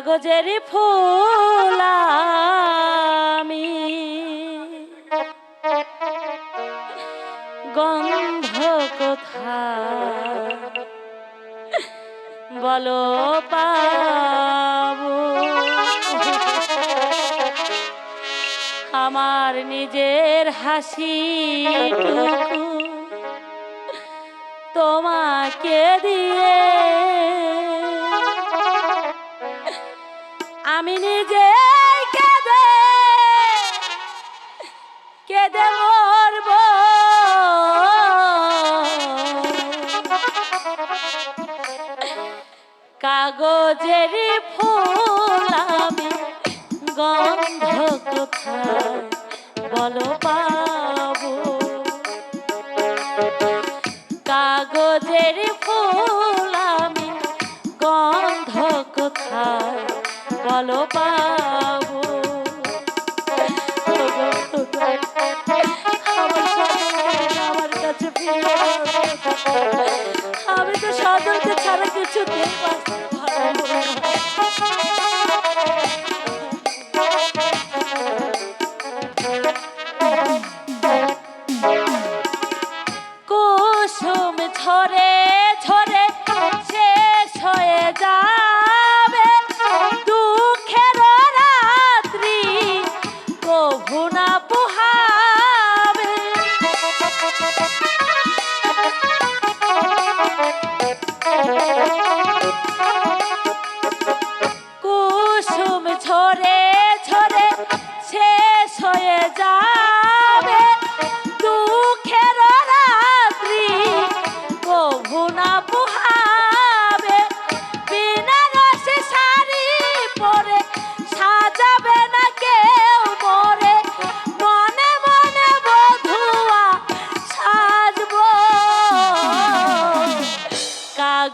কাগজের ফুল আমি। গন্ধ কোথায়? বলো পাবো। আমার নিজের হাসি তোমাকে দিয়ে বলো পাবো কাগজের ফুল আমি গন্ধ কোথায় বলো পাবো আমার কাছে ঝরে ঝরে শেষ হয়ে যাবে। দুঃখের রাত্রি কভু না পুহাবে। কুসুম ঝরে ঝরে শেষ হয়ে যাবে।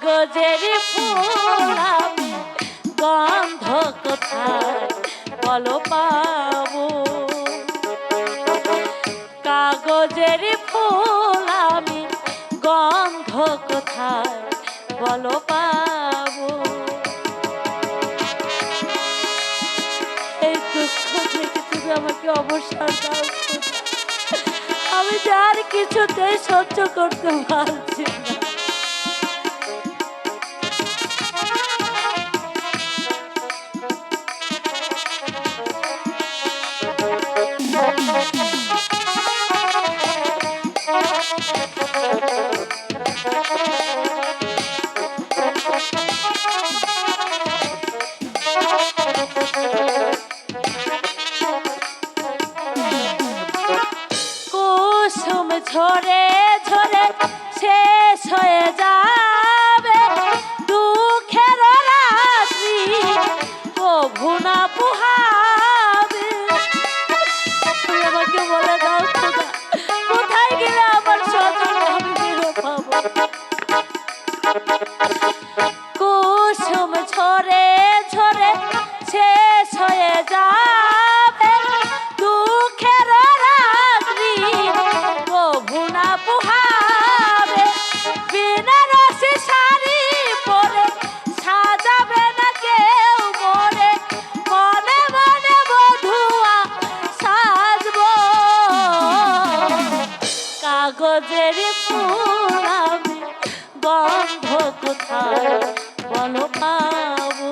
কাগজের ফুল আমি গন্ধ কোথায় বলো পাবো। কাগজের ফুল আমি গন্ধ কোথায় বলো পাবো। এই দুঃখ থেকে তুমি আমাকে অবসর দাও। আমি যে আর কিছুতেই সহ্য করতে পারছি না। ঝরে ঝরে শেষ হয়ে যাবে কাগজের ফুল আমি গন্ধ কোথায় বলো পাবো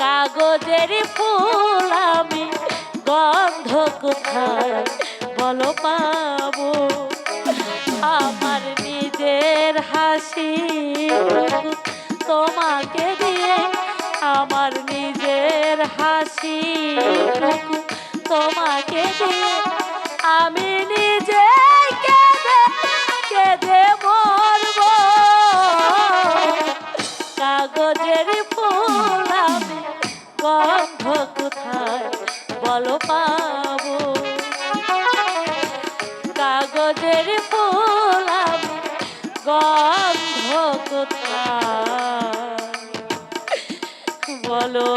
কাগজের ফুল আমি গন্ধ কোথায় বলো পাবো আমার নিজের হাসি তোমাকে দিয়ে আমার নিজের হাসি তোমাকে দিয়ে আমি বলো পাবো কাগজের পোলাম গন্ধ কোথায়? বলো